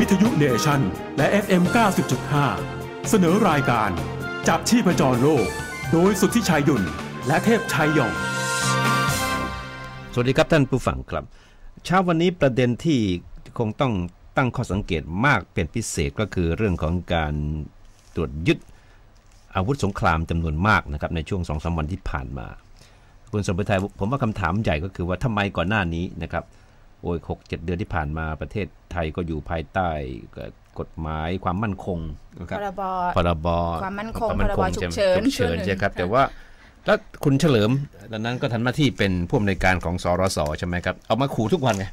วิทยุเนชั่น และ FM 90.5 เสนอรายการ จับชีพจรโลก โดยสุทธิชัยยุ่น และเทพชัยยอง สวัสดีครับท่านผู้ฟังครับ เช้าวันนี้ประเด็นที่คงต้องตั้งข้อสังเกตมากเป็นพิเศษก็คือเรื่องของการตรวจยึดอาวุธสงครามจำนวนมากนะครับในช่วงสองสาวันที่ผ่านมา คุณสมบัติไทยผมว่าคำถามใหญ่ก็คือว่าทำไมก่อนหน้านี้นะครับ โอ้ยหกเจ็ดเดือนที่ผ่านมาประเทศไทยก็อยู่ภายใต้กฎหมายความมั่นคงนะครับพรบพรบความมั่นคงวาพรบฉุกเฉินฉุกเฉินช่วงหนึ่งใช่ครับค่ะแต่ว่าแล้วคุณเฉลิมตอนนั้นก็ทำหน้าที่เป็นผู้อำนวยการของสรสใช่ไหมครับ เอามาขู่ทุกวันไง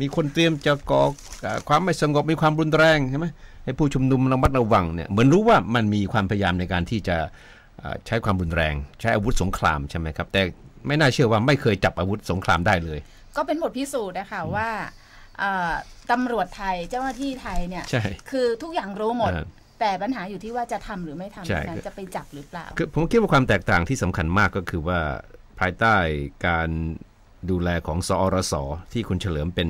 มีคนเตรียมจะก่ออ่าความไม่สงบมีความรุนแรงใช่ไหมให้ผู้ชุมนุมระมัดระวังเนี่ยเหมือนรู้ว่ามันมีความพยายามในการที่จะอ่าใช้ความรุนแรง ใช้อาวุธสงครามใช่ไหมครับ แต่ไม่น่าเชื่อว่าไม่เคยจับอาวุธสงครามได้เลย ก็เป็นบทพิสูจน์นะคะว่าเอ่อตำรวจไทยเจ้าหน้าที่ไทยเนี่ยใช่คือทุกอย่างรู้หมดอ่าแต่ปัญหาอยู่ที่ว่าจะทำหรือไม่ทำใช่เท่านั้นจะไปจับหรือเปล่าคือผมคิดว่าความแตกต่างที่สำคัญมากก็คือว่าภายใต้การดูแลของสอรสที่คุณเฉลิมเป็น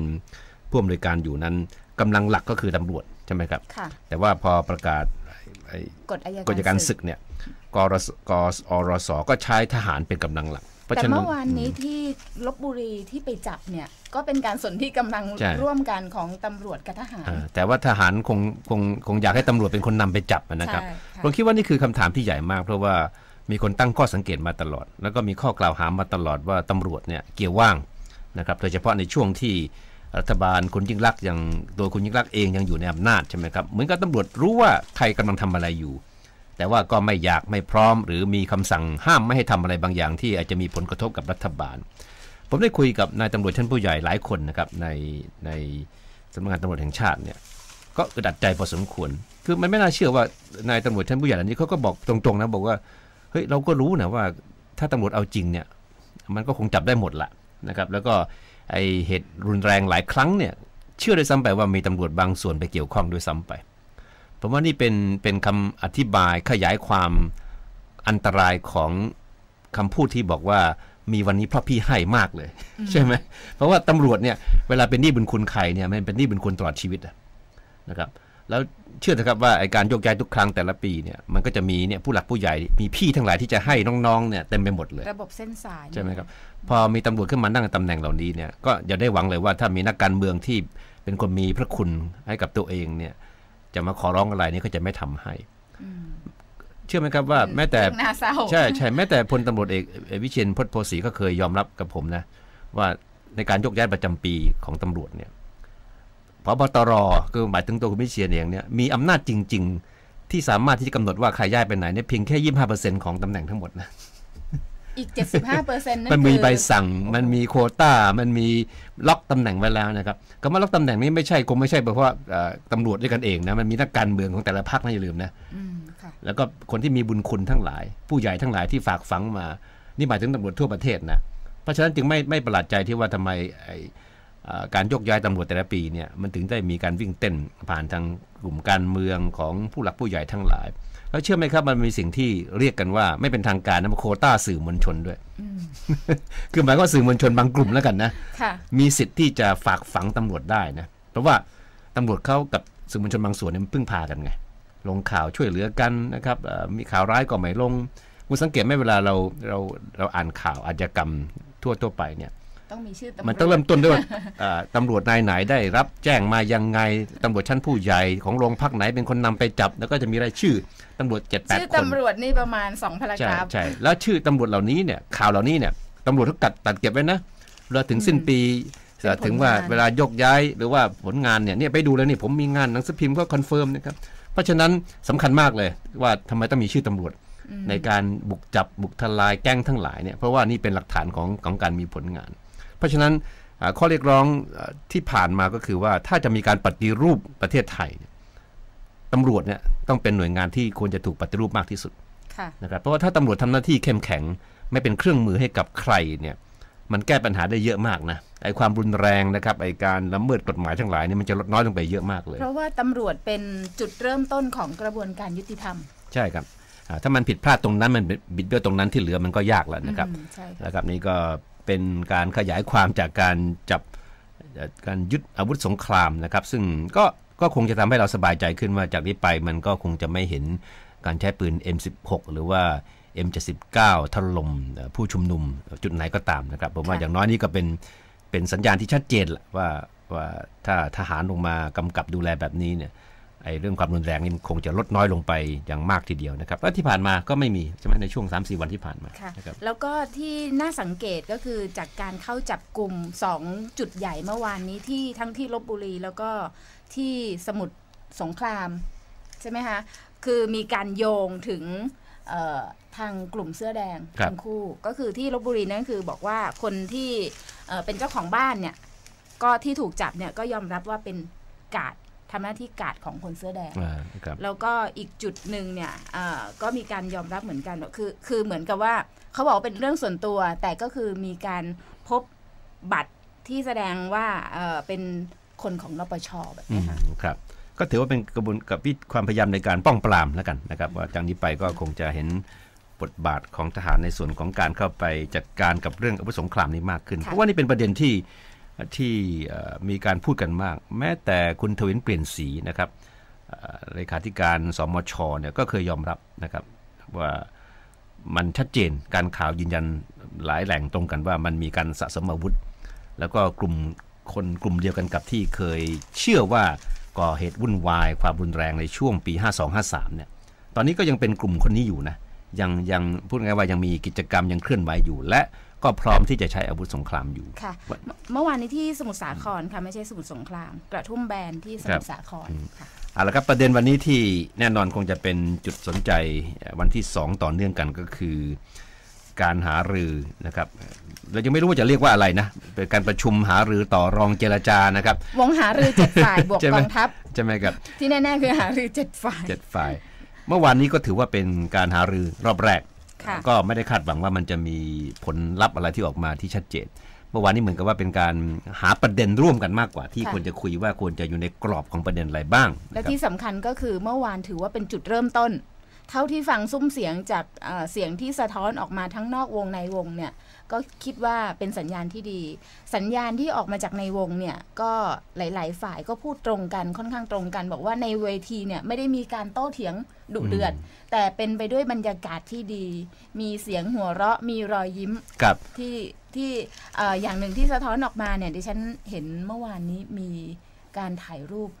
ผู้อำนวยการอยู่นั้นกำลังหลักก็คือตำรวจใช่ไหมครับค่ะแต่ว่าพอประกาศไอ้กฎอายกฎอัยการศึศึกกเนี่ยกรสกอรสก็ใช้ทหารเป็นกำลังหลักเพราะ แต่ฉะนั้เมื่นอวานนี้ที่ลบบุรีที่ไปจับเนี่ย ก็เป็นการสนที่กำลังใช่ร่วมกันของตำรวจกับทหารอ่าแต่ว่าทหารคงคงคงอยากให้ตำรวจเป็นคนนำไปจับนะครับใช่ค่ะผมคิดว่านี่คือคำถามที่ใหญ่มาก เพราะว่ามีคนตั้งข้อสังเกตมาตลอด แล้วก็มีข้อกล่าวหามาตลอดว่าตำรวจเนี่ยเกี่ยวว่างนะครับโดยเฉพาะในช่วงที่รัฐบาลคุณยิ่งรักษณ์ยังโดยคุณยิ่งรักษณ์เองยังอยู่ในอำนาจใช่ไหมครับเหมือนกับตำรวจรู้ว่าใครกำลังทำอะไรอยู่ แต่ว่าก็ไม่อยากไม่พร้อม หรือมีคำสั่งห้ามไม่ให้ทำอะไรบางอย่างที่อาจจะมีผลกระทบกับรัฐบาล ผมได้คุยกับนายตำรวจชั้นผู้ใหญ่หลายคนนะครับในในสำนักงานตำรวจแห่งชาติเนี่ยก็อึดอัดใจพอสมควร คือมันไม่น่าเชื่อว่านายตำรวจชั้นผู้ใหญ่เหล่านี้เขาก็บอกตรงๆนะบอกว่าเฮ้ยเราก็รู้นะว่าถ้าตำรวจเอาจริงเนี่ยมันก็คงจับได้หมดละนะครับแล้วก็ไอเหตุรุนแรงหลายครั้งเนี่ยเชื่อด้วยซ้ำไปว่ามีตำรวจบางส่วนไปเกี่ยวข้องด้วยซ้ำไป ผมว่านี่เป็นเป็นคำอธิบายขยายความอันตรายของคำพูดที่บอกว่ามีวันนี้เพราะพี่ให้มากเลย ใช่ไหมเพราะว่าตำรวจเนี่ยเวลาเป็นหนี้บุญคุณใครเนี่ยมันเป็นหนี้บุญคุณตลอดชีวิตอะนะครับ แล้วเชื่อเถอะครับว่าไอการโยกย้ายทุกครั้งแต่ละปีเนี่ยมันก็จะมีเนี่ยผู้หลักผู้ใหญ่มีพี่ทั้งหลายที่จะให้น้องๆเนี่ยเต็มไปหมดเลย ระบบเส้นสายใช่ไหมครับพอมีตำรวจขึ้นมานั่งในตำแหน่งเหล่านี้เนี่ยก็อย่าได้หวังเลยว่าถ้ามีนักการเมืองที่เป็นคนมีพระคุณให้กับตัวเองเนี่ย จะมาขอร้องอะไรนี่ก็จะไม่ทำให้เชื่อไหมครับว่าแม้แต่เรื่องน่าเศร้าใช่ใช่แม้แต่พลตำรวจเอกเอกวิเชียนพจน์โพสีก็เคยยอมรับกับผมนะ ว่าในการยกย้ายประจำปีของตำรวจเนี่ยพบตรคือหมายถึงตัวคุณวิเชียนเองเนี่ยมีอำนาจจริง ๆ ที่สามารถที่จะกำหนดว่าใครย้ายไปไหนเนี่ยเพียงแค่ยี่ห้าเปอร์เซ็นต์ของตำแหน่งทั้งหมดนะ อีก 75เปอร์เซ็นต์นั่นมันมีคือใบสั่งมันมีโควต้า มันมีล็อกตำแหน่งไว้แล้วนะครับคำว่าล็อกตำแหน่งนี้ไม่ใช่คงไม่ใช่เพราะว่าเอ่อตำรวจด้วยกันเองนะมันมีนักการเมืองของแต่ละพรรคนะอย่าลืมนะอืมค่ะแล้วก็คนที่มีบุญคุณทั้งหลาย ผู้ใหญ่ทั้งหลายที่ฝากฝังมา นี่หมายถึงตำรวจทั่วประเทศนะเพราะฉะนั้นจึงไม่ไม่ประหลาดใจที่ว่าทำไมไอ้เอ่อการยกย้ายตำรวจแต่ละปีเนี่ยมันถึงได้มีการวิ่งเต้นผ่านทางกลุ่มการเมืองของผู้หลักผู้ใหญ่ทั้งหลาย แล้วเชื่อไหมครับมันมีสิ่งที่เรียกกันว่า ไม่เป็นทางการนะมันโควต้าสื่อมวลชนด้วย คือหมายความว่าสื่อมวลชนบางกลุ่มแล้วกันนะค่ะมีสิทธิ์ที่จะฝากฝังตำรวจได้นะ เพราะว่าตำรวจเขากับสื่อมวลชนบางส่วนเนี่ยมันพึ่งพากันไง ลงข่าวช่วยเหลือกันนะครับเอ่อมีข่าวร้ายก็ไม่ลงคุณสังเกตไหมเวลาเราเราเราอ่านข่าวอาชญากรรมทั่วทั่วไปเนี่ย ต้องมีชื่อตำรวจมันต้องเริ่มต้นด้วยว่าเอ่อตำรวจนายไหนได้รับแจ้งมายังไงตำรวจชั้นผู้ใหญ่ของโรงพักไหนเป็นคนนำไปจับ แล้วก็จะมีรายชื่อตำรวจเจ็ดแปดชื่อคนตำรวจนี่ประมาณ2พารากใช่ราฟใช่แล้วชื่อตำรวจเหล่านี้เนี่ยข่าวเหล่านี้เนี่ยตำรวจเขาตัดตัดเก็บไว้นะเราถึงสิ้นปีเป็นผลงานถึงว่าเวลายกย้ายหรือว่าผลงานเนี่ยเนี่ยไปดูแล้วนี่ผมมีงานหนังสือพิมพ์ก็คอนเฟิร์มนะครับเพราะฉะนั้นสำคัญมากเลยว่าทำไมต้องมีชื่อตำรวจในการบุกจับบุกทลายแก๊งทั้งหลายเนี่ยเพราะว่านี่เป็นหลักฐานของของการมีผลงาน เพราะฉะนั้นอ่าข้อเรียกร้องอ่าที่ผ่านมาก็คือว่าถ้าจะมีการปฏิรูปประเทศไทยเนี่ยตำรวจเนี่ยต้องเป็นหน่วยงานที่ควรจะถูกปฏิรูปมากที่สุดค่ะนะครับเพราะว่าถ้าตำรวจทำหน้าที่เข้มแข็ง ไม่เป็นเครื่องมือให้กับใครเนี่ยมันแก้ปัญหาได้เยอะมากนะไอ้ความรุนแรงนะครับไอ้การละเมิดกฎหมายทั้งหลายเนี่ยมันจะลดน้อยลงไปเยอะมากเลย เพราะว่าตำรวจเป็นจุดเริ่มต้นของกระบวนการยุติธรรม ใช่ครับอ่าถ้ามันผิดพลาดตรงนั้นมันบิดเบี้ยวตรงนั้นที่เหลือมันก็ยากแล้วนะครับอืมใช่ค่ะนะครับนี่ก็ เป็นการขยายความจากการจับเอ่อการยึดอาวุธสงครามนะครับ ซึ่งก็ก็คงจะทำให้เราสบายใจขึ้นว่าจากนี้ไปมันก็คงจะไม่เห็นการใช้ปืน M16 หรือว่า M79 ถล่มเอ่อผู้ชุมนุมจุดไหนก็ตามนะครับ ผมว่าค่ะอย่างน้อยนี่ก็เป็นเป็นสัญญาณที่ชัดเจนแหละว่าว่าถ้าทหารลงมากำกับดูแลแบบนี้เนี่ย ไอ้เรื่องความรุนแรงนี่มันคงจะลดน้อยลงไปอย่างมากทีเดียวนะครับแล้วที่ผ่านมาก็ไม่มีใช่ไหมในช่วง 3-4 วันที่ผ่านมาค่ะนะครับแล้วก็ที่น่าสังเกตก็คือจากการเข้าจับกลุ่ม 2 จุดใหญ่เมื่อวานนี้ที่ทั้งที่ลบบุรีแล้วก็ที่สมุทรสงคราม ใช่ไหมคะคือมีการโยงถึงเอ่อทางกลุ่มเสื้อแดงครับทั้งคู่ ก็คือที่ลบบุรีนั่นคือบอกว่าคนที่เอ่อเป็นเจ้าของบ้านเนี่ยก็ที่ถูกจับเนี่ยก็ยอมรับว่าเป็นกาด ทำหน้าที่กาดของคนเสื้อแดงอ่าครับแล้วก็อีกจุดหนึ่งเนี่ยเอ่อก็มีการยอมรับเหมือนกันว่าคือคือเหมือนกับว่าเขาบอกว่าเป็นเรื่องส่วนตัว แต่ก็คือมีการพบบัตรที่แสดงว่าเอ่อเป็นคนของนปชแบบอืนี้มค่ะครับ ก็ถือว่าเป็นกระบวนกับวิความพยายามในการป้องปรามแล้วกันนะครับ ว่าจากนี้ไปก็คงจะเห็นบทบาทของทหารในส่วนของการเข้าไปจัดการกับเรื่องอาวุธสงครามนี้มากขึ้นค่ะเพราะว่านี่เป็นประเด็นที่ ที่มีการพูดกันมาก แม้แต่คุณทวินเปลี่ยนสีนะครับเลขาธิการสมชเนี่ยก็เคยยอมรับนะครับว่ามันชัดเจนการข่าวยืนยันหลายแหล่งตรงกันว่ามันมีการสะสมอาวุธ แล้วก็กลุ่มคนกลุ่มเดียวกันกับที่เคยเชื่อว่าก่อเหตุวุ่นวาย ความรุนแรงในช่วงปี 52-53เนี่ยตอนนี้ก็ยังเป็นกลุ่มคนนี้อยู่นะ ยังยังพูดง่ายๆว่ายังมีกิจกรรมยังเคลื่อนไหวอยู่ และก็พร้อมที่จะใช้อาวุธสงครามอยู่ค่ะ เมื่อวานนี้ที่สมุทรสาครค่ะไม่ใช่สมุทรสงคราม กระทุ่มแบนที่สมุทรสาครค่ะเอาละครับประเด็นวันนี้ที่แน่นอนคงจะเป็นจุดสนใจวันที่ 2 ต่อเนื่องกันก็คือการหารือนะครับเรายังไม่รู้ว่าจะเรียกว่าอะไรนะเป็นการประชุมหารือต่อรองเจรจานะครับวงหารือเจ็ดฝ่ายบวกใช่ไหกมองทัพใช่ไหมครับที่แน่ๆคือหารือเจ็ดฝ่ายเจ็ดฝ่าย เมื่อวานนี้ก็ถือว่าเป็นการหารือรอบแรกค่ะก็ไม่ได้คาดหวังว่ามันจะมีผลลัพธ์อะไรที่ออกมาที่ชัดเจน เมื่อวานนี้เหมือนกับว่าเป็นการหาประเด็นร่วมกันมากกว่า ที่ค่ะควรจะคุยว่าควรจะอยู่ในกรอบของประเด็นอะไรบ้าง และนะครับที่สำคัญก็คือเมื่อวานถือว่าเป็นจุดเริ่มต้น เท่าที่ฟังซุ้มเสียงจากเอ่อเสียงที่สะท้อนออกมาทั้งนอกวงในวงเนี่ยก็คิดว่าเป็นสัญญาณที่ดี สัญญาณที่ออกมาจากในวงเนี่ยก็หลาย ๆ ฝ่ายก็พูดตรงกันค่อนข้างตรงกัน บอกว่าในเวทีเนี่ยไม่ได้มีการโต้เถียงดุเดือด แต่เป็นไปด้วยบรรยากาศที่ดี มีเสียงหัวเราะมีรอยยิ้มกับที่ที่เอ่ออย่างหนึ่งที่สะท้อนออกมาเนี่ยดิฉันเห็นเมื่อวานนี้มีการถ่ายรูปกรุ๊ฟฟี่อ่า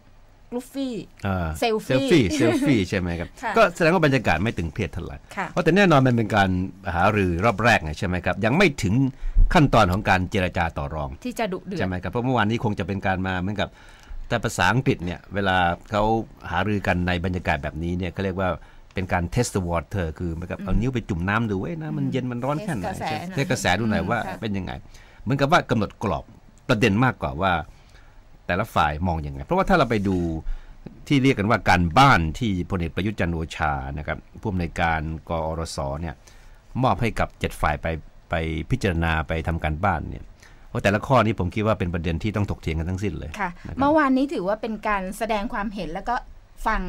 เซ ลฟี่เซลฟี่ เซลฟี่ใช่ไหมครับค่ะก็แสดงว่าบรรยากาศไม่ตึงเครียดเท่าไหร่ค่ะเพราะแต่แน่นอนมันเป็นการหารือรอบแรกไงใช่ไหมครับ ยังไม่ถึงขั้นตอนของการเจรจาต่อรอง ที่จะดุเดือใช่ดไหมครับเพราะเมื่อวานนี้คงจะเป็นการมาเหมือนกับแต่ภาษาอังกฤษเนี่ยเวลาเขาหารือกันในบรรยากาศแบบนี้เนี่ยเขาเรียกว่าเป็นการ test the water คือเหมือนกับเอานิ้วไปจุ่มน้ำดูเว้ยนะมันเย็นมันร้อนแค่ไหนเทสกระแสหน่อยเทสกระแสดูหน่อยว่าค่ะเป็นยังไง เหมือนกับว่ากำหนดกรอบประเด็นมากกว่าว่า แต่ละฝ่ายมองอยังไง เพราะว่าถ้าเราไปดูที่เรียกกันว่าการบ้านที่พลเอกประยุทธ์จันทร์โอชานะครับผู้อำนวยการกอรสเนี่ยมอบให้กับเจ็ดฝ่ายไปไปพิจารณาไปทำการบ้านเนี่ยเพราะแต่ละข้อนี้ผมคิดว่าเป็นประเด็นที่ต้องถกเถียงกันทั้งสิ้นเลยค่ะนะครับเมื่อวานนี้ถือว่าเป็นการแสดงความเห็นแล้วก็ฟัง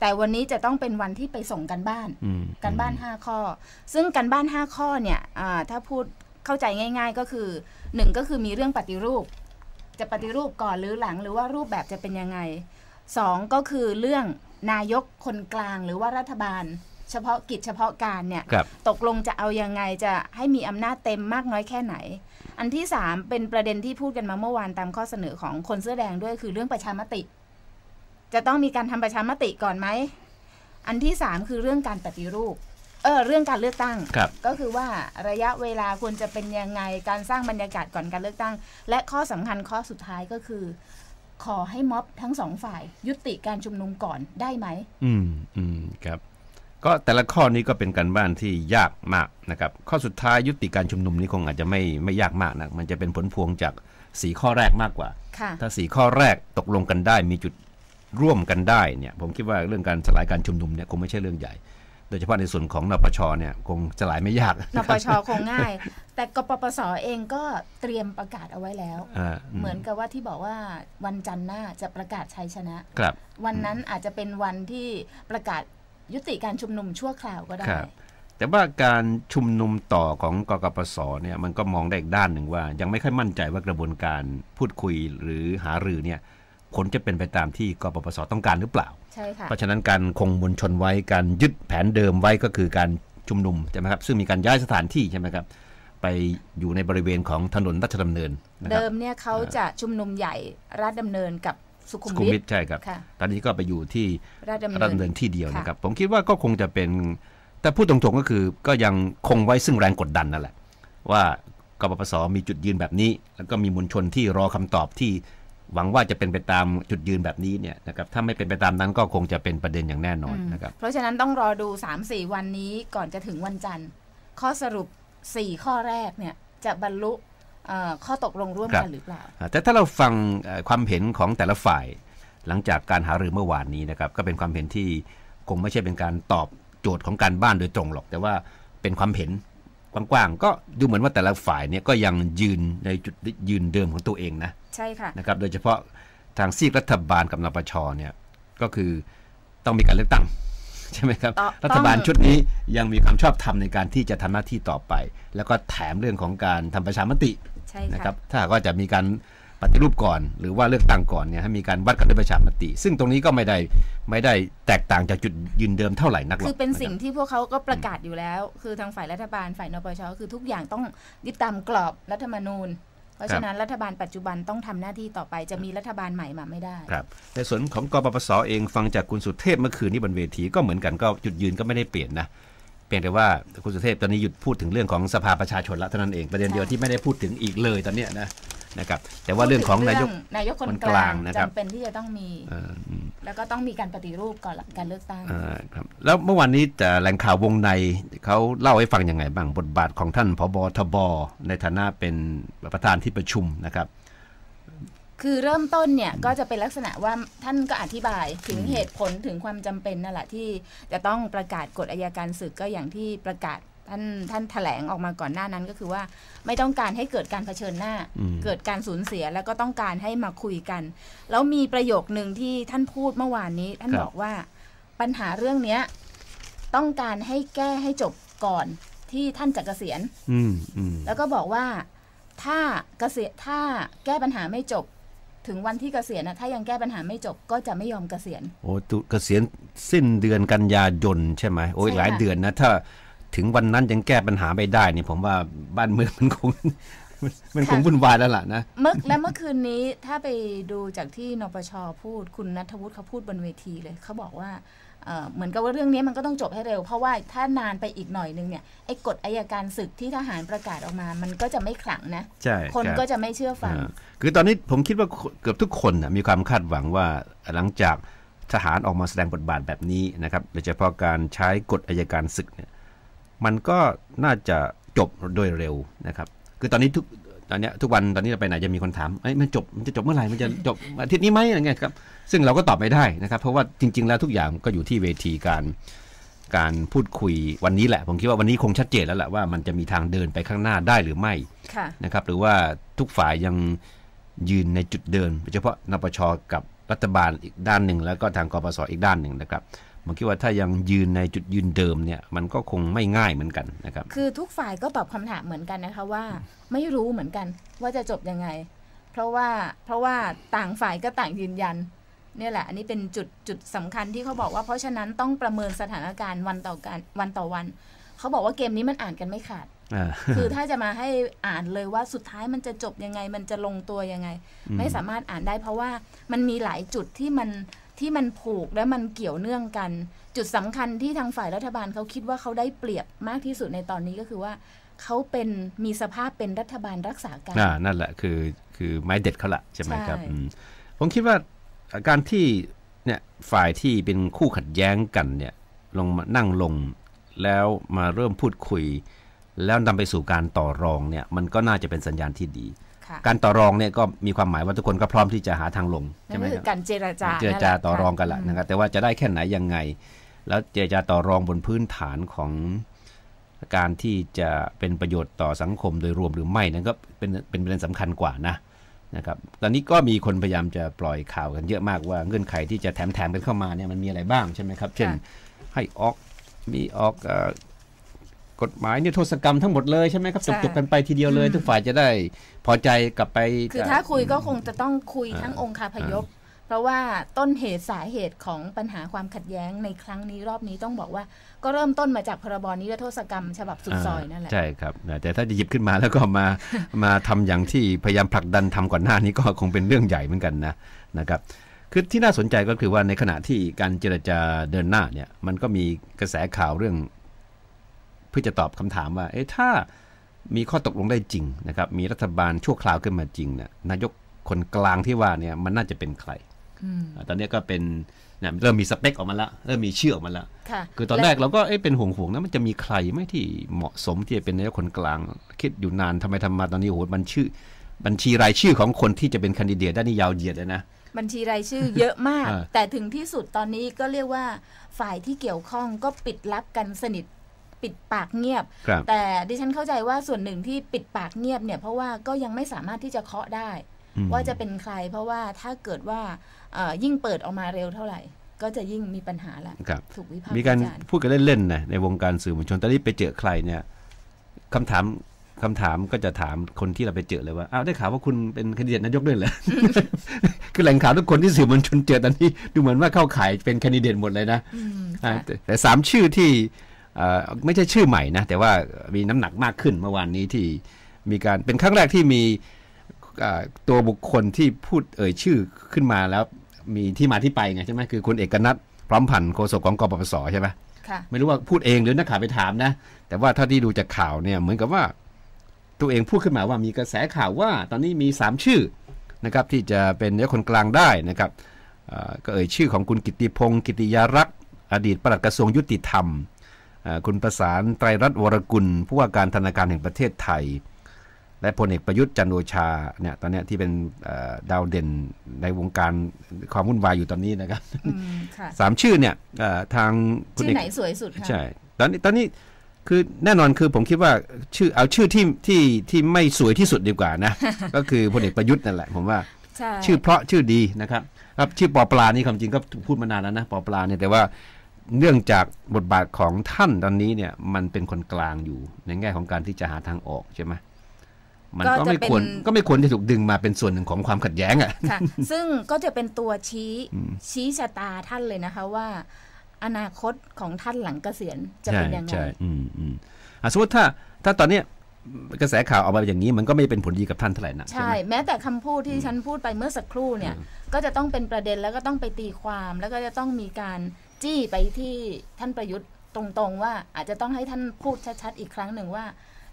แต่วันนี้จะต้องเป็นวันที่ไปส่งกันบ้านอืมกันบ้าน 5 ข้อ ซึ่งกันบ้าน 5 ข้อเนี่ยอ่าถ้าพูดเข้าใจง่าย ๆ ก็คือหนึ่งก็คือมีเรื่องปฏิรูป จะปฏิรูปก่อนหรือหลัง หรือว่ารูปแบบจะเป็นยังไงสองก็คือเรื่องนายกคนกลางหรือว่ารัฐบาล เฉพาะกิจเฉพาะการเนี่ยครับตกลงจะเอายังไงจะให้มีอำนาจเต็มมากน้อยแค่ไหน อันที่สามเป็นประเด็นที่พูดกันมาเมื่อวานตามข้อเสนอของคนเสื้อแดงด้วยคือเรื่องประชามติ จะต้องมีการทำประชามติก่อนไหมอันที่สามคือเรื่องการปฏิรูป เออเรื่องการเลือกตั้งครับก็คือว่าระยะเวลาควรจะเป็นยังไงการสร้างบรรยากาศก่อนการเลือกตั้ง และข้อสำคัญข้อสุดท้ายก็คือ ขอให้ม็อบทั้งสองฝ่าย ยุติการชุมนุมก่อนได้ไหมอืมอืมครับก็แต่ละข้อนี้ก็เป็นการบ้านที่ยากมากนะครับ ข้อสุดท้ายยุติการชุมนุมนี้คงอาจจะไม่ไม่ยากมากนะมันจะเป็นผลพวงจากสีข้อแรกมากกว่าค่ะถ้าสีข้อแรกตกลงกันได้มีจุดร่วมกันได้เนี่ย ผมคิดว่าเรื่องการสลายการชุมนุมเนี่ยคงไม่ใช่เรื่องใหญ่ โดยเฉพาะในส่วนของนปชเนี่ยคงสลายไม่ยากนปชคงง่าย แต่กปปสเองก็เตรียมประกาศเอาไว้แล้วอ่าเหมือนกับว่าที่บอกว่าวันจันทร์หน้าจะประกาศชัยชนะครับวันนั้นอาจจะเป็นวันที่ประกาศยุติการชุมนุมชั่วคราวก็ได้ครับแต่ว่าการชุมนุมต่อของกกปสเนี่ยมันก็มองได้อีกด้านหนึ่งว่า ยังไม่ค่อยมั่นใจว่ากระบวนการพูดคุยหรือหารือเนี่ย ผลจะเป็นไปตามที่กปปสต้องการหรือเปล่า ใช่ค่ะ เพราะฉะนั้นการคงมวลชนไว้การยึดแผนเดิมไว้ก็คือการชุมนุมใช่ไหมครับซึ่งมีการย้ายสถานที่ใช่ไหมครับไปอยู่ในบริเวณของถนนรัชดำเนินนะคเดิรับมเนี่ยเขาจะชุมนุมใหญ่ราชดำเนินกับสุขุมสุขุมวิวิททใช่ครับค่ะตอนนี้ก็ไปอยู่ที่ราชดำเนิรัชดำเนินนที่เดียวค่ะนะครับ ผมคิดว่าก็คงจะเป็น แต่พูดตรงๆก็คือก็ยังคงไว้ซึ่งแรงกดดันนั่นแหละ ว่ากปปสมีจุดยืนแบบนี้ แล้วก็มีมวลชนที่รอคำตอบที่ หวังว่าจะเป็นไปตามจุดยืนแบบนี้เนี่ยนะครับถ้าไม่เป็นไปตามนั้นก็คงจะเป็นประเด็นอย่างแน่นอนนะครับเพราะฉะนั้นต้องรอดู 3-4 วันนี้ก่อนจะถึงวันจันทร์ ข้อสรุป 4 ข้อแรกเนี่ยจะบรรลุเอ่อข้อตกลงร่วมครักันบหรือเปล่าอ่า แต่ถ้าเราฟังเอ่อความเห็นของแต่ละฝ่าย หลังจากการหารือเมื่อวานนี้นะครับก็เป็นความเห็นที่คงไม่ใช่เป็นการตอบโจทย์ของการบ้านโดยตรงหรอก แต่ว่าเป็นความเห็นกว้างๆก็ดูเหมือนว่าแต่ละฝ่ายเนี่ยก็ยังยืนในจุดยืนเดิมของตัวเองนะ ใช่ค่ะนะครับโดยเฉพาะทางซีกรัฐบาลกับนปชเนี่ยก็คือต้องมีการเลือกตั้งใช่ไหมครับต้องรัฐบาลชุดนี้ยังมีความชอบธรรมในการที่จะทำหน้าที่ต่อไป แล้วก็แถมเรื่องของการทำประชามติใช่นะคค่ะรับถ้าหากว่าจะมีการปฏิรูปก่อน หรือว่าเลือกตั้งก่อนเนี่ยให้มีการวัดกันด้วยประชามติ ซึ่งตรงนี้ก็ไม่ได้ไม่ได้แตกต่างจากจุดยืนเดิมเท่าไหร่นักหรอกคือเป็นสิ่งะรับที่พวกเขาก็ประกาศอยู่แล้ว คือทางฝ่ายรัฐบาลฝ่ายนปชคือทุกอย่างต้องยึดตามกรอบรัฐธรรมนูญ เพราะฉะนั้นรัฐบาลปัจจุบันต้องทำหน้าที่ต่อไปจะมีรัฐบาลใหม่มาไม่ได้ครับในส่วนของกปปสเองฟังจากคุณสุเทพเมื่อคืนนี้บนเวทีก็เหมือนกันก็จุดยืนก็ไม่ได้เปลี่ยนนะเพียงแต่ว่าคุณสุเทพตอนนี้หยุดพูดถึงเรื่องของสภาประชาชนแล้วเท่านั้นเองประเด็นเดียวที่ไม่ได้พูดถึงอีกเลยตอนเนี้ยนะ นะครับแต่ว่าเรื่องของนายกนายกคนคนกกลาลางงนะครับจำเป็นที่จะต้องมีเอ่ออืมแล้วก็ต้องมีการปฏิรูปก่อนการเลือกตั้งอ่าครับแล้วเมื่อวานนี้แต่แหล่งข่าววงในเขาเล่าให้ฟังยังไงบ้างบทบาทของท่านพบทบในฐานะเป็นประธานที่ประชุมนะครับคือเริ่มต้นเนี่ยก็จะเป็นลักษณะว่าท่านก็อธิบายถึงเหตุผลถึงความจำเป็นนั่นแหละที่จะต้องประกาศกฎอายการศึกก็อย่างที่ประกาศ ท่านท่านแถลงออกมาก่อนหน้านั้นก็คือว่าไม่ต้องการให้เกิดการเผชิญหน้าอืมเกิดการสูญเสียแล้วก็ต้องการให้มาคุยกัน แล้วมีประโยคหนึ่งที่ท่านพูดเมื่อวานนี้ ท่านบอกว่าปัญหาเรื่องเนี้ยต้องการให้แก้ให้จบก่อนที่ท่านจะเกษียณอืมอืมแล้วก็บอกว่าถ้าเกษียณถ้าแก้ปัญหาไม่จบถึงวันที่เกษียณนะถ้ายังแก้ปัญหาไม่จบก็จะไม่ยอมเกษียณโอ้ตุเกษียณสิ้นเดือนกันยายนใช่ไหมโอ้ยใช่ค่ะหลายเดือนนะถ้า ถึงวันนั้นยังแก้ปัญหาไม่ได้นี่ผมว่าบ้านเมืองมันคงมันมันคงวุ่นวายแล้วล่ะนะเมื่อและเมื่อคืนนี้ถ้าไปดูจากที่นปชพูดคุณนัทวุฒิเขาพูดบนเวทีเลยเขาบอกว่าเอ่อเหมือนกับว่าเรื่องนี้มันก็ต้องจบให้เร็ว เพราะว่าถ้านานไปอีกหน่อยนึงเนี่ยไอ้กฎอายการศึกที่ทหารประกาศออกมา มันก็จะไม่ขลังนะใช่คนรับก็จะไม่เชื่อฟังอ่าคือตอนนี้ผมคิดว่าเกือบทุกคนน่ะมีความคาดหวังว่าหลังจากทหารออกมาแสดงบทบาทแบบนี้นะครับโดยเฉพาะการใช้กฎอายการศึกเนี่ย มันก็น่าจะจบโดยเร็วนะครับ คือตอนนี้ทุกตอนเนี้ยทุกวันตอนนี้เราไปไหนจะมีคนถามเอ้ยมันจบมันจะจบเมื่อไหร่มันจะจบอาทิตย์นี้ไหมอะไรเงี้ยครับซึ่งเราก็ตอบไม่ได้นะครับ เพราะว่าจริง ๆ แล้วทุกอย่างก็อยู่ที่เวทีการการพูดคุยวันนี้แหละ ผมคิดว่าวันนี้คงชัดเจนแล้วแหละว่ามันจะมีทางเดินไปข้างหน้าได้หรือไม่ค่ะนะครับ หรือว่าทุกฝ่ายยังยืนในจุดเดิมโดยเฉพาะนปชกับรัฐบาลอีกด้านหนึ่ง แล้วก็ทางกปสอีกด้านหนึ่งนะครับ ผมคิดว่าถ้ายังยืนในจุดยืนเดิมเนี่ยมันก็คงไม่ง่ายเหมือนกันนะครับ คือทุกฝ่ายก็ตอบคำถามเหมือนกันนะคะว่า ไม่รู้เหมือนกันว่าจะจบยังไง เพราะว่าเพราะว่าต่างฝ่ายก็ต่างยืนยันเนี่ยแหละ อันนี้เป็นจุดจุดสำคัญที่เขาบอกว่าเพราะฉะนั้นต้องประเมินสถานการณ์วันต่อการวันต่อวัน เขาบอกว่าเกมนี้มันอ่านกันไม่ขาดอ่าคือถ้าจะมาให้อ่านเลยว่าสุดท้ายมันจะจบยังไง มันจะลงตัวยังไง ไม่สามารถอ่านได้เพราะว่ามันมีหลายจุดที่มัน ที่มันผูกและมันเกี่ยวเนื่องกัน จุดสำคัญที่ทางฝ่ายรัฐบาลเขาคิดว่าเขาได้เปรียบมากที่สุดในตอนนี้ก็คือว่าเขาเป็นมีสภาพเป็นรัฐบาลรักษาการอ่านั่นแหละคือคือไม้เด็ดเขาละใช่ไหมครับใช่อืมผมคิดว่าการที่เนี่ยฝ่ายที่เป็นคู่ขัดแย้งกันเนี่ยลงมานั่งลงแล้วมาเริ่มพูดคุย แล้วนำไปสู่การต่อรองเนี่ยมันก็น่าจะเป็นสัญญาณที่ดีค่ะ การต่อรองเนี่ยก็มีความหมายว่าทุกคนก็พร้อมที่จะหาทางลงนั่ใช่นไหมก็คคืรัอบการเจรจาเจรจาต่อรองกันละมนะครับแต่ว่าจะได้แค่ไหนยังไง แล้วเจรจาต่อรองบนพื้นฐานของการที่จะเป็นประโยชน์ต่อสังคมโดยรวมหรือไม่นั่นก็เป็นเป็นประเด็นสำคัญกว่านะนะครับตอนนี้ก็มีคนพยายามจะปล่อยข่าวกันเยอะมากว่าเงื่อนไขที่จะแถมแถมๆกันเข้ามาเนี่ยมันมีอะไรบ้างใช่ไหมครับ เช่นให้ออกมีออกเอ่อ กฎหมายนิรโทษกรรมทั้งหมดเลยใช่ไหมครับใช่จบๆกันไปทีเดียวเลย ทุกฝ่ายจะได้พอใจกลับไป คือถ้าคุยก็คงจะต้องคุยอ่าทั้งองค์คาพยพเพราะว่าต้นเหตุสาเหตุของปัญหาความขัดแย้งในครั้งนี้รอบนี้ต้องบอกว่า ก็เริ่มต้นมาจากพรบนิรโทษกรรม ฉบับสุดซอยนั่นแหละใช่ครับนะแต่ถ้าจะหยิบขึ้นมาแล้วก็มามาทำอย่างที่พยายามผลักดันทำก่อนหน้านี้ก็คงเป็นเรื่องใหญ่เหมือนกันนะนะครับคือที่น่าสนใจก็คือว่าในขณะที่การเจรจาเดินหน้าเนี่ยมันก็มีกระแสข่าวเรื่อง เพื่อจะตอบคำถามว่า เอ๊ะถ้ามีข้อตกลงได้จริงนะครับ มีรัฐบาลชั่วคราวขึ้นมาจริงเนี่ยนายกคนกลางที่ว่าเนี่ยมันน่าจะเป็นใครอืมอ่าตอนนี้ก็เป็นเนี่ยเริ่มมีสเปคออกมาแล้วเริ่มมีชื่อออกมาแล้วค่ะคือตอนแรกเราก็เอ๊ะเป็นห่วงๆนะมันจะมีใครไหมที่เหมาะสมที่จะเป็นนายกคนกลาง คิดอยู่นานทำไมทำมาตอนนี้โอ้โหมันชื่อ บัญชีรายชื่อของคนที่จะเป็นแคนดิเดตได้นี่ยาวเหยียดเลยนะบัญชีรายชื่อเยอะมากอ่าแต่ถึงที่สุดตอนนี้ก็เรียกว่าฝ่ายที่เกี่ยวข้องก็ปิดลับกันสนิท ปิดปากเงียบครับแต่ดิฉันเข้าใจว่าส่วนหนึ่งที่ปิดปากเงียบเนี่ยเพราะว่าก็ยังไม่สามารถที่จะเคาะได้อืมว่าจะเป็นใคร เพราะว่าถ้าเกิดว่าเอ่อยิ่งเปิดออกมาเร็วเท่าไหร่ ก็จะยิ่งมีปัญหาละครับถูกวิพากษ์มีการวิจารณ์พูดกันเล่นๆนะในวงการสื่อมวลชนตอนนี้ไปเจอใครเนี่ยคำถามคำถามก็จะถามคนที่เราไปเจอเลยว่า อ้าวได้ข่าวว่าคุณเป็นแคนดิเดตนายกด้วยเหรอ คือแหล่งข่าวทุกคนที่สื่อมวลชนเจอตอนนี้ ดูเหมือนว่าเข้าข่ายเป็นแคนดิเดตหมดเลยนะอืมอ่าค่ะแต่แต่สามชื่อที่เอ่อ ไม่ใช่ชื่อใหม่นะ แต่ว่ามีน้ำหนักมากขึ้นเมื่อวานนี้ที่มีการเป็นครั้งแรกที่มีอ่าตัวบุคคลที่พูดเอ่ยชื่อขึ้นมาแล้วมีที่มาที่ไปไงใช่ไหมคือคุณเอกนัทพร้อมพันธ์โฆษกของกปปสใช่ไหมค่ะไม่รู้ว่าพูดเองหรือนักข่าวไปถามนะ แต่ว่าถ้าที่ดูจากข่าวเนี่ยเหมือนกับว่า ตัวเองพูดขึ้นมาว่ามีกระแสข่าวว่า ตอนนี้มีสามชื่อนะครับที่จะเป็นนายกคนกลางได้นะครับเอ่อก็เอ่ยชื่อของคุณกิติพงศ์กิติยารักษ์อดีตปลัดกระทรวงยุติธรรมเอ่อ คุณประสานไตรรัตน์วรกุล ผู้ว่าการธนาคารแห่งประเทศไทย และพลเอกประยุทธ์จันทร์โอชาเนี่ยตอนเนี้ยที่เป็นเอ่อดาวเด่นในวงการความวุ่นวายอยู่ตอนนี้นะครับอืมค่ะสามชื่อเนี่ยเอ่อทางคุณชื่อเอกไหนสวยสุดคะใช่ตอนนี้ตอนนี้คือแน่นอนคือผมคิดว่าชื่อเอาชื่อที่ที่ที่ไม่สวยที่สุดดีกว่านะ ก็คือพลเอกประยุทธ์นั่นแหละผมว่าใช่ชื่อเพราะชื่อดีนะครับครับชื่อปอปลานี่ความจริงก็พูดมานานแล้วนะปอปลาเนี่ยแต่ว่า เนื่องจากบทบาทของท่านตอนนี้เนี่ยมันเป็นคนกลางอยู่ในแง่ของการที่จะหาทางออกใช่ไหมมันก็ไม่ควรก็ไม่ควรจะถูกดึงมาเป็นส่วนหนึ่งของความขัดแย้งอะค่ะซึ่งก็จะเป็นตัวชี้ชี้ชะตาท่านเลยนะคะว่า อนาคตของท่านหลังเกษียณจะเป็นยังไงใช่อืมอืมอะสมมติถ้า ถ้าตอนเนี้ยกระแสข่าวออกมาอย่างนี้มันก็ไม่เป็นผลดีกับท่านเท่าไหร่นะใช่ไหมแม้แต่คำพูดที่ฉันพูดไปเมื่อสักครู่เนี่ย ก็จะต้องเป็นประเด็นแล้วก็ต้องไปตีความแล้วก็จะต้องมีการ จี้ไปที่ท่านประยุทธ์ตรงๆว่าอาจจะต้องให้ท่านพูดชัดๆอีกครั้งหนึ่งว่า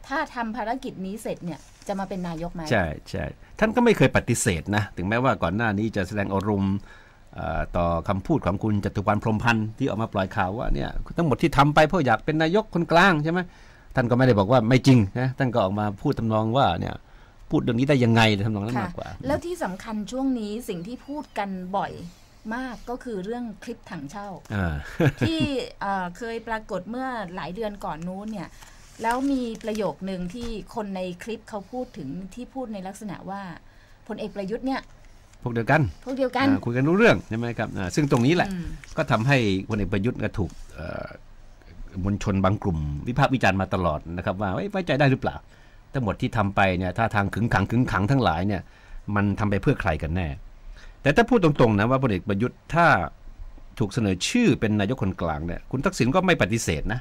ถ้าทำภารกิจนี้เสร็จเนี่ยจะมาเป็นนายกไหมใช่ใช่ท่านก็ไม่เคยปฏิเสธนะ ถึงแม้ว่าก่อนหน้านี้จะแสดงอารมณ์เอ่อต่อคำพูดของคุณจตุพรพรหมพันธ์ที่ออกมาปล่อยข่าวว่าเนี่ยทั้งหมดที่ทำไปเพราะอยากเป็นนายกคนกลางใช่ไหมท่านก็ไม่ได้บอกว่าไม่จริงนะท่านก็ออกมาพูดทำนองว่าเนี่ยพูดเรื่องนี้ได้ยังไงทำนองนั้นค่ะมากกว่า แล้วที่สำคัญช่วงนี้สิ่งที่พูดกันบ่อย มากก็คือเรื่องคลิปถังเช่าอ่าที่เอ่อเคยปรากฏเมื่อหลายเดือนก่อนนู้นเนี่ย แล้วมีประโยคหนึ่งที่คนในคลิปเขาพูดถึงที่พูดในลักษณะว่าพลเอกประยุทธ์เนี่ยพวกเดียวกัน พวกเดียวกันอ่าคุยกันรู้เรื่องใช่ไหมครับอ่าซึ่งตรงนี้แหละอืมก็ทำให้พลเอกประยุทธ์ก็ถูกเอ่อมวลชนบางกลุ่ม วิพากษ์วิจารณ์มาตลอดนะครับว่าเอ้ยไว้ใจได้หรือเปล่า ทั้งหมดที่ทำไปเนี่ยถ้าทางขึงขังขึงขังทั้งหลายเนี่ยมันทำไปเพื่อใครกันแน่ แต่ถ้าพูดตรงๆนะว่าพลเอกประยุทธ์ถ้าถูกเสนอชื่อเป็นนายกคนกลางเนี่ยคุณทักษิณก็ไม่ปฏิเสธนะ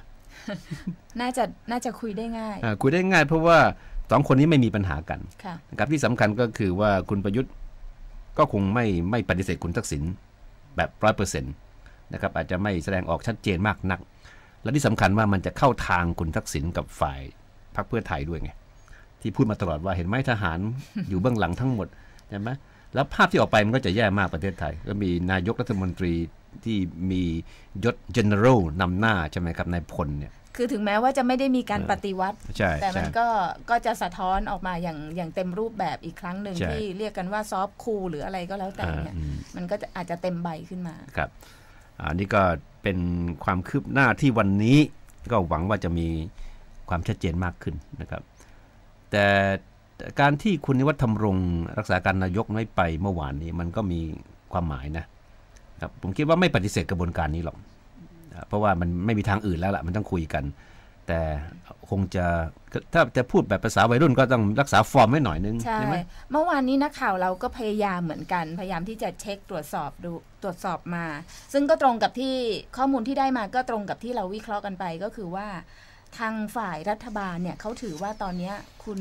น่าจะน่าจะคุยได้ง่ายอ่าคุยได้ง่ายเพราะว่าสองคนนี้ไม่มีปัญหากันค่ะนะครับที่สำคัญก็คือว่าคุณประยุทธ์ก็คงไม่ไม่ปฏิเสธคุณทักษิณแบบร้อยเปอร์เซ็นต์นะครับอาจจะไม่แสดงออกชัดเจนมากนัก และที่สำคัญว่ามันจะเข้าทางคุณทักษิณกับฝ่ายพรรคเพื่อไทยด้วยไงที่พูดมาตลอดว่าเห็นไหมทหารอยู่เบื้องหลังทั้งหมดใช่ไหม แล้วภาพที่ออกไปมันก็จะแย่มากประเทศไทย ก็มีนายกรัฐมนตรีที่มียศ general นำหน้าใช่ไหมครับนายพลเนี่ยคือถึงแม้ว่าจะไม่ได้มีการปฏิวัติใช่แต่มัใช่นก็ก็จะสะท้อนออกมาอย่างอย่างเต็มรูปแบบอีกครั้งหนึ่งใช่ที่เรียกกันว่าซอฟต์คูลหรืออะไรก็แล้วแต่เนี่ยอ่าอืมมันก็จะอาจจะเต็มใบขึ้นมาครับอันนี้ก็เป็นความคืบหน้าที่วันนี้ก็หวังว่าจะมีความชัดเจนมากขึ้นนะครับ แต่ การที่คุณนิวัฒน์ธรรมรงค์รักษาการนายกไม่ไปเมื่อวานนี้มันก็มีความหมายนะครับผมคิดว่าไม่ปฏิเสธกระบวนการนี้หรอกอ่าเพราะว่ามันไม่มีทางอื่นแล้วล่ะมันต้องคุยกันแต่แต่คงจะถ้าจะพูดแบบภาษาวัยรุ่นก็ต้องรักษาฟอร์มไว้หน่อยนึงใช่ใช่ไหมเมื่อวานนี้นักข่าวเราก็พยายามเหมือนกัน พยายามที่จะเช็คตรวจสอบดูตรวจสอบมา ซึ่งก็ตรงกับที่ข้อมูลที่ได้มาก็ตรงกับที่เราวิเคราะห์กันไปก็คือว่า ทางฝ่ายรัฐบาลเนี่ยเขาถือว่าตอนเนี้ยคุณ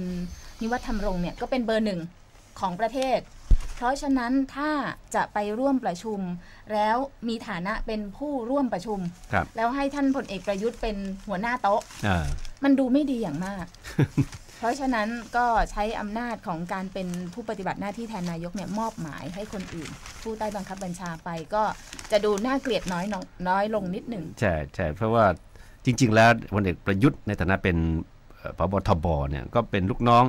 นิวัฒน์ธรรมรงค์เนี่ยก็เป็นเบอร์หนึ่งของประเทศ เพราะฉะนั้นถ้าจะไปร่วมประชุม แล้วมีฐานะเป็นผู้ร่วมประชุมครับแล้วให้ท่านพลเอกประยุทธ์เป็นหัวหน้าโต๊ะอ่ามันดูไม่ดีอย่างมาก เพราะฉะนั้นก็ใช้อำนาจของการเป็นผู้ปฏิบัติหน้าที่แทนนายกเนี่ยมอบหมายให้คนอื่น ผู้ใต้บังคับบัญชาไปก็จะดูน่าเกลียดน้อยน้อยน้อยลงนิดหนึ่งใช่ใช่เพราะว่า จริง ๆ แล้วพลเอกประยุทธ์ในฐานะเป็นเอ่อพบทบเนี่ยก็เป็นลูกน้อง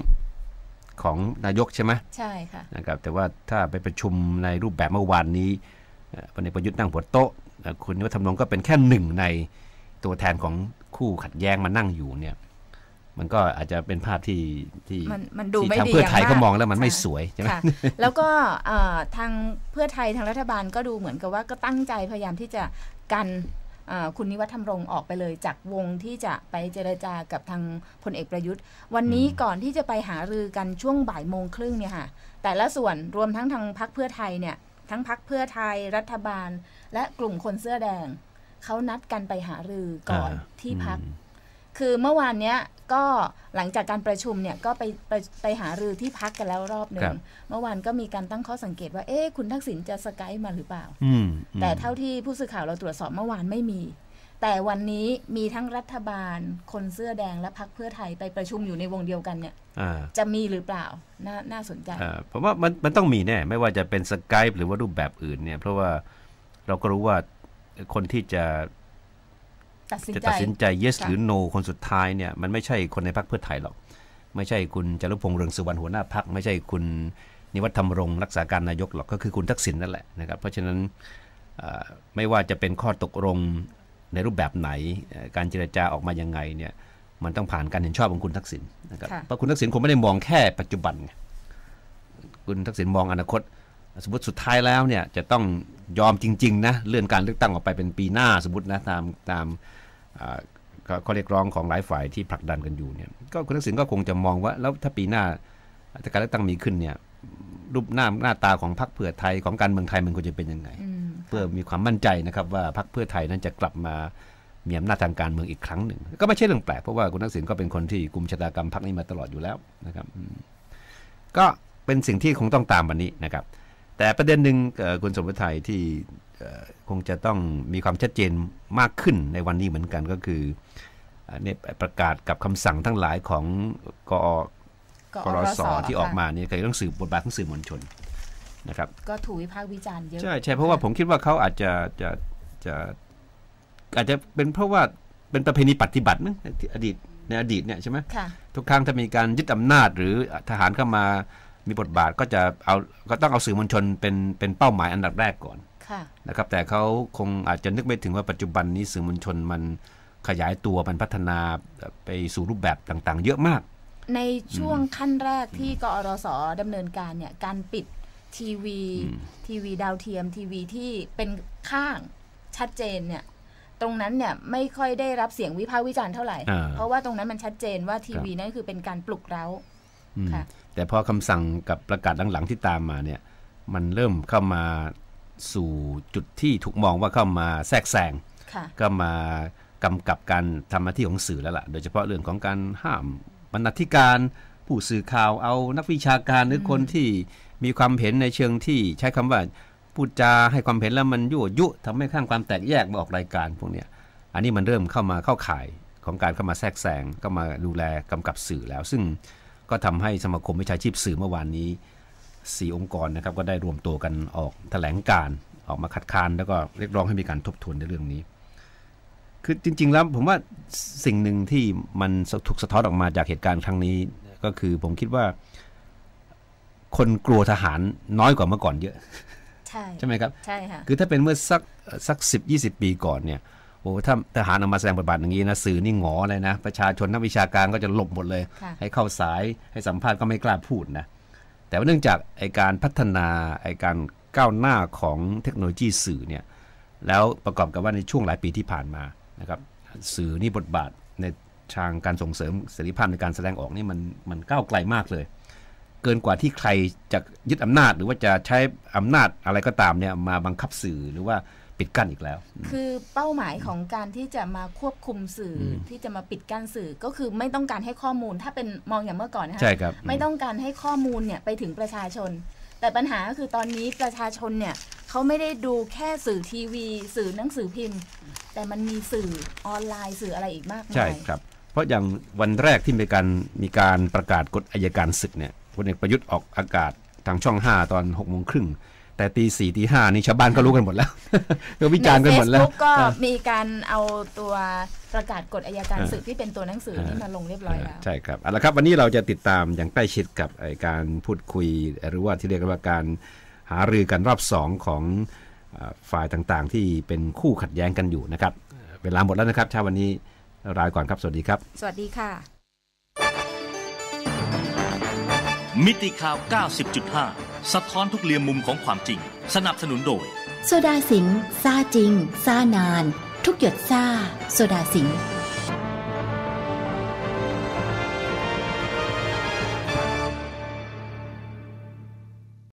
ของนายกใช่ไหมใช่ค่ะนะครับแต่ว่าถ้าไปประชุมในรูปแบบเมื่อวานนี้เอ่อพลเอกประยุทธ์นั่งหัวโต๊ะเอ่อคุณนิวัฒน์ธรรมรงค์ก็เป็นแค่หนึ่งในตัวแทนของคู่ขัดแย้งมานั่งอยู่เนี่ยมันก็อาจจะเป็นภาพที่ที่มันมันดูที่ไม่ทางดีเพื่อไทยย่างก็มากมองแล้วมันไม่ค่ะสวยใช่ไหมค่ะแล้วก็เอ่อทางเพื่อไทยทางรัฐบาลก็ดูเหมือนกับว่าก็ตั้งใจพยายามที่จะกันเอ่อ คุณนิวัฒน์ธรรมรงค์ออกไปเลยจากวงที่จะไปเจรจากับทางพลเอกประยุทธ์ วันนี้ก่อนที่จะไปหารือกันช่วงบ่ายโมงครึ่งเนี่ยค่ะแต่ละส่วนรวมทั้งทางพักเพื่อไทยเนี่ยทั้งพักเพื่อไทยรัฐบาล และกลุ่มคนเสื้อแดงเขานัดกันไปหารือก่อนอ่าที่พักอืม คือเมื่อวานเนี้ยก็หลังจากการประชุมเนี่ยก็ไปไปไปหารือที่พักกันแล้วรอบหนึ่ครังบเมื่อวานก็มีการตั้งข้อสังเกตว่าเอ๊ะคุณทักษิณจะสกายมาหรือเปล่าอืมอืมแต่เท่าที่ผู้สื่อข่าวเราตรวจสอบเมื่อวานไม่มี แต่วันนี้มีทั้งรัฐบาล คนเสื้อแดงและพักเพื่อไทยไปประชุมอยู่ในวงเดียวกันเนี่ยอ่าจะมีหรือเปล่าน่าน่าสนใจอ่าผมว่ามันมันต้องมีแน่ไม่ว่าจะเป็นสกายหรือว่ารูปแบบอื่นเนี่ยเพราะว่าเราก็รู้ว่าคนที่จะ ตัดสินจะใจตัดสินใจ yes ค่ะหรือ no คนสุดท้ายเนี่ยมันไม่ใช่คนในพรรคเพื่อไทยหรอก ไม่ใช่คุณจารุพงษ์เรืองสุวรรณหัวหน้าพรรคไม่ใช่คุณนิวัฒน์ธรรมรงค์รักษาการนายกหรอกก็คือคุณทักษิณนั่นแหละนะครับเพราะฉะนั้นอ่าไม่ว่าจะเป็นข้อตกลงในรูปแบบไหนเอ่อการเจรจาออกมายังไงเนี่ยมันต้องผ่านการเห็นชอบของคุณทักษิณนะครับค่ะเพราะคุณทักษิณคงไม่ได้มองแค่ปัจจุบันไงคุณทักษิณมองอนาคต สมมติสุดท้ายแล้วเนี่ยจะต้องยอมจริง ๆ นะ เลื่อนการเลือกตั้งออกไปเป็นปีหน้าสมมตินะตามตามอ่าก็ ข้อเรียกร้องของหลายฝ่ายที่ผลักดันกันอยู่เนี่ยก็คุณทักษิณก็คงจะมองว่าแล้วถ้าปีหน้าถ้าการเลือกตั้งมีขึ้นเนี่ยรูปหน้าหน้าตาของพรรคเพื่อไทยของการเมืองไทยมันควรจะเป็นยังไงอืมเพื่อมีความมั่นใจนะครับว่าพรรคเพื่อไทยนั้นจะกลับมามีอำนาจทางการเมืองอีกครั้งหนึ่ง ก็ไม่ใช่เรื่องแปลกเพราะว่าคุณทักษิณก็เป็นคนที่กุมชะตากรรมพรรคนี้มาตลอดอยู่แล้วนะครับอืมก็เป็นสิ่งที่คงต้องตามวันนี้นะครับ แต่ประเด็นหนึ่งเอ่อคุณสมบัติไทยที่เอ่อ คงจะต้องมีความชัดเจนมากขึ้นในวันนี้เหมือนกันก็คือเอ่อเนี่ยประกาศกับคำสั่งทั้งหลายของกอกรสที่ออกมาเนี่ยเกี่ยวกับเรื่องสื่อบทบาทของสื่อมวลชนนะครับ ก็ถูกวิพากษ์วิจารณ์เยอะใช่ใช่เพราะว่าผมคิดว่าเขาอาจจะจะจะอาจจะเป็นเพราะว่าเป็นประเพณีปฏิบัติมั้งในอดีตในอดีตเนี่ยใช่ไหมค่ะทุกครั้งถ้ามีการยึดอำนาจ หรือทหารเข้ามามีบทบาทก็จะเอาก็ต้องเอาสื่อมวลชนเป็นเป็นเป้าหมายอันดับแรกก่อนค่ะ นะครับแต่เขาคงอาจจะนึกไม่ถึงว่าปัจจุบันนี้สื่อมวลชนมันขยายตัวมันพัฒนาไปสู่รูปแบบต่างๆ เยอะมาก ในช่วงขั้นแรกที่กอรสดำเนินการเนี่ยการปิดทีวีทีวีดาวเทียมทีวีที่เป็นข้างชัดเจนเนี่ยตรงนั้นเนี่ยไม่ค่อยได้รับเสียงวิพากษ์วิจารณ์เท่าไหร่อ่าเพราะว่าตรงนั้นมันชัดเจนว่าทีวีนั่นคือเป็นการปลุกเร้าอืมค่ะแต่พอคำสั่งกับประกาศหลังๆที่ตามมาเนี่ย มันเริ่มเข้ามา สู่จุดที่ถูกมองว่าเข้ามาแทรกแซงค่ะก็มากำกับการทำหน้าที่ของสื่อแล้วล่ะ โดยเฉพาะเรื่องของการห้ามบรรณาธิการผู้สื่อข่าวเอานักวิชาการหรือคนที่มีความเห็นในเชิงที่ใช้คำว่าพูดจาให้ความเห็นแล้วมันยั่วยุทำให้ข้างความแตกแยกมาออกรายการพวกเนี้ยอันนี้มันเริ่มเข้ามาเข้าข่ายของการเข้ามาแทรกแซงก็มาดูแลกำกับสื่อแล้ว ซึ่งก็ทำให้สมาคมวิชาชีพสื่อเมื่อวานนี้ สี่องค์กรนะครับก็ได้รวมตัวกันออกแถลงการณ์ออกมาคัดค้านแล้วก็เรียกร้องให้มีการทบทวนในเรื่องนี้ คือจริง ๆ แล้วผมว่าสิ่งหนึ่งที่มันถูกสะท้อนออกมาจากเหตุการณ์ครั้งนี้ ก็คือผมคิดว่า คนกลัวทหารน้อยกว่าเมื่อก่อนเยอะใช่ใช่ไหมครับใช่ค่ะคือถ้าเป็นเมื่อสักสักสิบยี่สิบปีก่อนเนี่ยโอ้ถ้าทหารเอามาแสดงบทบาทอย่างนี้นะสื่อนี่หงอเลยนะ ประชาชนนักวิชาการก็จะหลบหมดเลยค่ะให้เข้าสายให้สัมภาษณ์ก็ไม่กล้าพูดนะ แต่ว่าเนื่องจากไอการพัฒนาไอการก้าวหน้าของเทคโนโลยีสื่อเนี่ยแล้วประกอบกับว่าในช่วงหลายปีที่ผ่านมานะครับสื่อนี่บทบาทในทางการส่งเสริมเสรีภาพในการแสดงออกนี่มันมันก้าวไกลมากเลย เกินกว่าที่ใครจะยึดอำนาจหรือว่าจะใช้อำนาจอะไรก็ตามเนี่ยมาบังคับสื่อหรือว่า ปิดกั้นอีกแล้ว คือเป้าหมายของการที่จะมาควบคุมสื่ออที่จะมาปิดกั้นสื่อก็คือไม่ต้องการให้ข้อมูล ถ้าเป็นมองอย่างเมื่อก่อนนะคะใช่ครับไม่ต้องการให้ข้อมูลเนี่ยไปถึงประชาชน แต่ปัญหาก็คือตอนนี้ประชาชนเนี่ยเขาไม่ได้ดูแค่สื่อทีวี สื่อหนังสือพิมพ์ แต่มันมีสื่อออนไลน์สื่ออะไรอีกมากมายใช่ครับเพราะอย่างวันแรกที่มีการมีการประกาศกฎอายการศึกเนี่ยพลเอกประยุทธ์ออกอากาศทางช่อง 5 ตอน6กโมงครึ่ง แต่ตีสี่ตีห้านี่ชาวบ้านก็รู้กันหมดแล้วก็วิจารณ์กันหมดแล้วใน Facebook ก็มีการเอาตัวประกาศกฎอายการศึกที่เป็นตัวหนังสือนี่มาลงเรียบร้อยแล้ว ใช่ครับเอาละครับวันนี้เราจะติดตามอย่างใกล้ชิดกับไอ้การพูดคุย หรือว่าที่เรียกว่าการหารือกันรอบสองของเอ่อฝ่ายต่างๆ ที่เป็นคู่ขัดแย้งกันอยู่นะครับเอ่อเวลาหมดแล้วนะครับเช้าวันนี้ลาก่อนครับ สวัสดีครับ สวัสดีค่ะ มิติข่าว 90.5 สะท้อนทุกเรียมมุมของความจริง สนับสนุนโดย โซดาสิงซ่าจริง ซ่านาน ทุกหยดซ่า โซดาสิง์